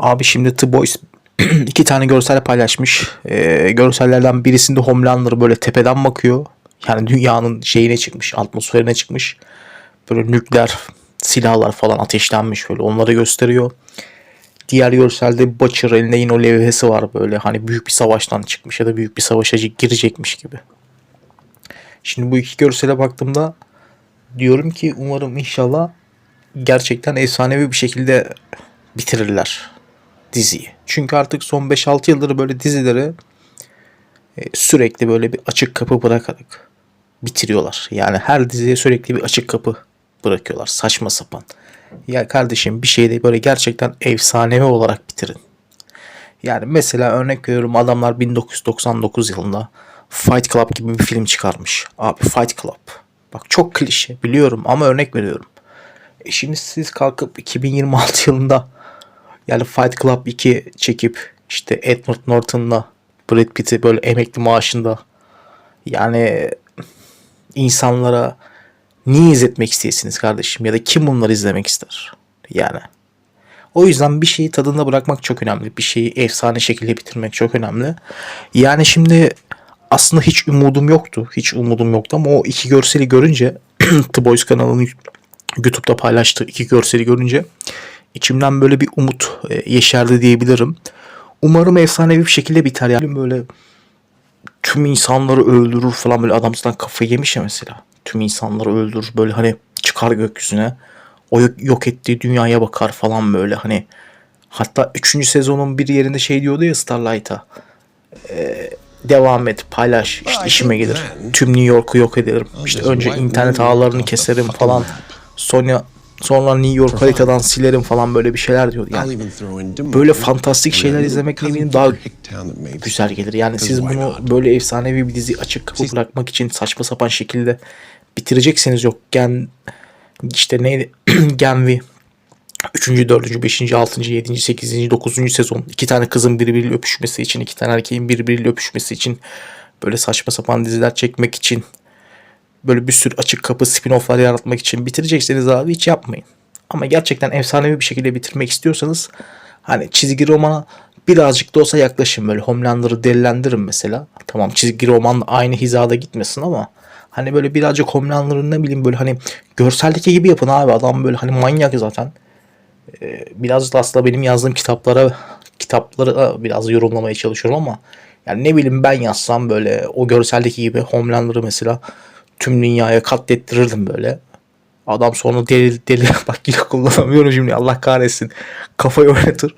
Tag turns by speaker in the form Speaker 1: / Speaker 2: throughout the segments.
Speaker 1: Abi şimdi The Boys iki tane görsel paylaşmış. Ee, görsellerden birisinde Homelander böyle tepeden bakıyor. Yani dünyanın şeyine çıkmış, atmosferine çıkmış. Böyle nükleer silahlar falan ateşlenmiş böyle onları gösteriyor. Diğer görselde Butcher elinde yine o levhesi var böyle hani büyük bir savaştan çıkmış ya da büyük bir savaşa girecekmiş gibi. Şimdi bu iki görsele baktığımda diyorum ki umarım inşallah gerçekten efsanevi bir şekilde bitirirler diziyi. Çünkü artık son 5-6 yıldır böyle dizileri e, sürekli böyle bir açık kapı bırakarak bitiriyorlar. Yani her diziye sürekli bir açık kapı bırakıyorlar. Saçma sapan. Ya kardeşim bir şeyde böyle gerçekten efsanevi olarak bitirin. Yani mesela örnek veriyorum adamlar 1999 yılında Fight Club gibi bir film çıkarmış. Abi Fight Club. Bak çok klişe biliyorum ama örnek veriyorum. E şimdi siz kalkıp 2026 yılında yani Fight Club 2 çekip işte Edward Norton'la Brad Pitt'i böyle emekli maaşında yani insanlara niye izletmek isteyesiniz kardeşim ya da kim bunları izlemek ister yani. O yüzden bir şeyi tadında bırakmak çok önemli. Bir şeyi efsane şekilde bitirmek çok önemli. Yani şimdi aslında hiç umudum yoktu. Hiç umudum yoktu ama o iki görseli görünce The Boys kanalının YouTube'da paylaştığı iki görseli görünce içimden böyle bir umut e, yeşerdi diyebilirim. Umarım efsanevi bir şekilde biter yani böyle tüm insanları öldürür falan böyle adam zaten kafayı yemiş ya mesela. Tüm insanları öldürür böyle hani çıkar gökyüzüne. O yok, yok ettiği dünyaya bakar falan böyle hani. Hatta 3. sezonun bir yerinde şey diyordu ya Starlight'a. Ee, devam et paylaş işte işime gelir. Tüm New York'u yok ederim. İşte önce internet ağlarını keserim falan. Sonra sonra New York haritadan silerim falan böyle bir şeyler diyordu. Yani böyle fantastik şeyler izlemek eminim daha güzel gelir. Yani siz bunu böyle efsanevi bir dizi açık kapı bırakmak için saçma sapan şekilde bitirecekseniz yok gen işte neydi Gen V 3. 4. 5. 6. 7. 8. 9. sezon iki tane kızın birbiriyle öpüşmesi için iki tane erkeğin birbiriyle öpüşmesi için böyle saçma sapan diziler çekmek için böyle bir sürü açık kapı spin-off'lar yaratmak için bitirecekseniz abi hiç yapmayın. Ama gerçekten efsanevi bir şekilde bitirmek istiyorsanız hani çizgi romana birazcık da olsa yaklaşın böyle Homelander'ı delilendirin mesela. Tamam çizgi romanla aynı hizada gitmesin ama hani böyle birazcık Homelander'ın ne bileyim böyle hani görseldeki gibi yapın abi adam böyle hani manyak zaten. Ee, biraz da aslında benim yazdığım kitaplara kitapları biraz yorumlamaya çalışıyorum ama yani ne bileyim ben yazsam böyle o görseldeki gibi Homelander'ı mesela tüm dünyaya katlettirirdim böyle. Adam sonra deli deli bak yine kullanamıyorum şimdi Allah kahretsin. Kafayı oynatır.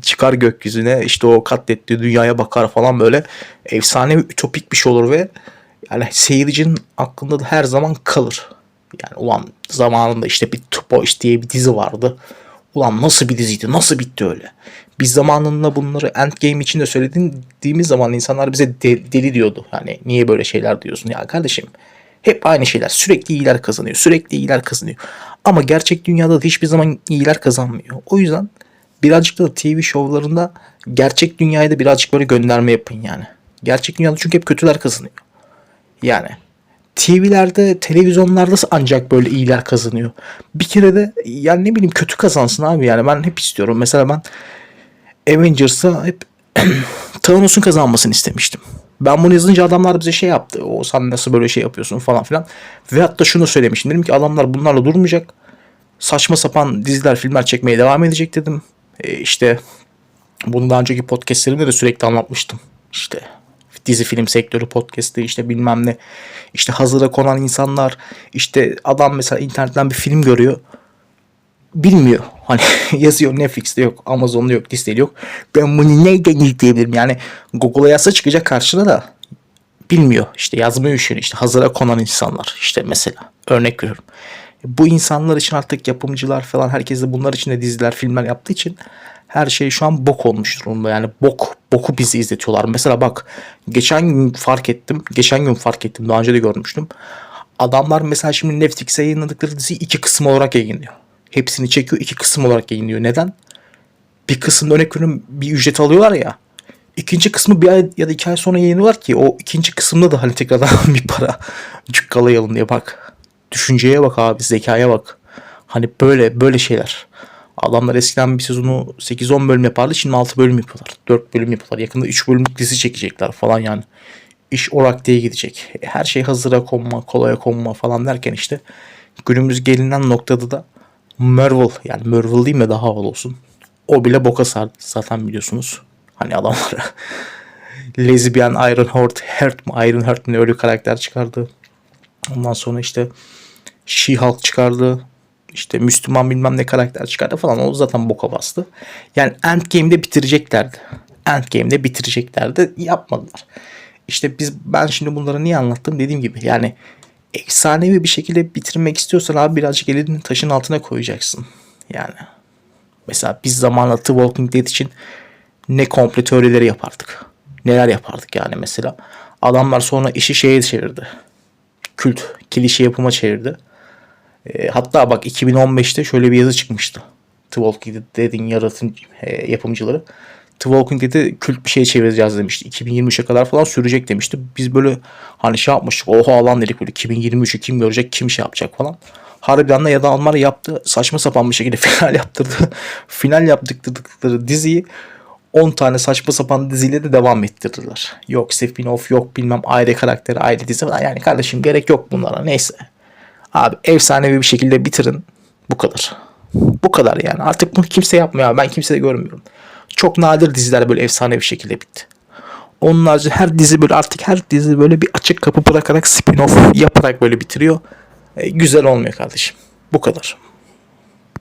Speaker 1: Çıkar gökyüzüne işte o katlettiği dünyaya bakar falan böyle. Efsane bir ütopik bir şey olur ve yani seyircinin aklında da her zaman kalır. Yani ulan zamanında işte bir Two Boys diye bir dizi vardı. Ulan nasıl bir diziydi? Nasıl bitti öyle? Biz zamanında bunları Endgame için de söylediğimiz zaman insanlar bize deli, deli diyordu. Yani niye böyle şeyler diyorsun? Ya kardeşim hep aynı şeyler. Sürekli iyiler kazanıyor. Sürekli iyiler kazanıyor. Ama gerçek dünyada da hiçbir zaman iyiler kazanmıyor. O yüzden birazcık da TV şovlarında gerçek dünyaya da birazcık böyle gönderme yapın yani. Gerçek dünyada çünkü hep kötüler kazanıyor. Yani TV'lerde, televizyonlarda ancak böyle iyiler kazanıyor. Bir kere de yani ne bileyim kötü kazansın abi yani ben hep istiyorum. Mesela ben Avengers'a hep Thanos'un kazanmasını istemiştim. Ben bunu yazınca adamlar bize şey yaptı. O sen nasıl böyle şey yapıyorsun falan filan. Ve hatta şunu söylemiştim. Dedim ki adamlar bunlarla durmayacak. Saçma sapan diziler, filmler çekmeye devam edecek dedim. E işte bunu daha önceki podcastlerimde de sürekli anlatmıştım. İşte dizi film sektörü podcast'ı işte bilmem ne. İşte hazıra konan insanlar işte adam mesela internetten bir film görüyor. Bilmiyor. Hani yazıyor Netflix'te yok, Amazon'da yok, Disney'de yok. Ben bunu neyden izleyebilirim? Yani Google'a yazsa çıkacak karşına da bilmiyor. İşte yazmayı üşüyor. İşte hazıra konan insanlar. İşte mesela örnek veriyorum. Bu insanlar için artık yapımcılar falan herkes de bunlar için de diziler, filmler yaptığı için her şey şu an bok olmuş durumda. Yani bok, boku bizi izletiyorlar. Mesela bak geçen gün fark ettim. Geçen gün fark ettim. Daha önce de görmüştüm. Adamlar mesela şimdi Netflix'e yayınladıkları diziyi iki kısım olarak yayınlıyor. Hepsini çekiyor iki kısım olarak yayınlıyor. Neden? Bir kısımda örnek veriyorum bir ücret alıyorlar ya. İkinci kısmı bir ay ya da iki ay sonra yayınlıyorlar ki o ikinci kısımda da hani tekrardan bir para cukkalayalım diye bak. Düşünceye bak abi zekaya bak. Hani böyle böyle şeyler. Adamlar eskiden bir sezonu 8-10 bölüm yapardı. Şimdi 6 bölüm yapıyorlar. 4 bölüm yapıyorlar. Yakında 3 bölümlük dizi çekecekler falan yani. İş orak diye gidecek. E, Her şey hazıra konma, kolaya konma falan derken işte günümüz gelinen noktada da Marvel yani Marvel değil mi daha havalı olsun. O bile boka sardı zaten biliyorsunuz. Hani adamlara Lesbian Iron Heart, Heart mı Iron Heart mı öyle karakter çıkardı. Ondan sonra işte She-Hulk çıkardı. İşte Müslüman bilmem ne karakter çıkardı falan. O zaten boka bastı. Yani Endgame'de bitireceklerdi. Endgame'de bitireceklerdi. Yapmadılar. İşte biz ben şimdi bunları niye anlattım dediğim gibi yani efsanevi bir şekilde bitirmek istiyorsan abi birazcık elini taşın altına koyacaksın. Yani mesela biz zamanla The Walking Dead için ne komple teorileri yapardık. Neler yapardık yani mesela. Adamlar sonra işi şeye çevirdi. Kült, klişe yapıma çevirdi. E, hatta bak 2015'te şöyle bir yazı çıkmıştı. The Walking Dead'in yaratın e, yapımcıları. The Walking Dead'i kült bir şey çevireceğiz demişti. 2023'e kadar falan sürecek demişti. Biz böyle hani şey yapmıştık. Oha lan dedik böyle 2023'ü kim görecek kim şey yapacak falan. Harbiden de ya da Almar yaptı. Saçma sapan bir şekilde final yaptırdı. final yaptırdıkları diziyi 10 tane saçma sapan diziyle de devam ettirdiler. Yok spin-off yok bilmem ayrı karakter ayrı dizi falan. Yani kardeşim gerek yok bunlara neyse. Abi efsanevi bir şekilde bitirin. Bu kadar. Bu kadar yani. Artık bunu kimse yapmıyor. Ben kimse de görmüyorum. Çok nadir diziler böyle efsane bir şekilde bitti. Onun harici her dizi böyle artık her dizi böyle bir açık kapı bırakarak spin-off yaparak böyle bitiriyor. E, güzel olmuyor kardeşim. Bu kadar.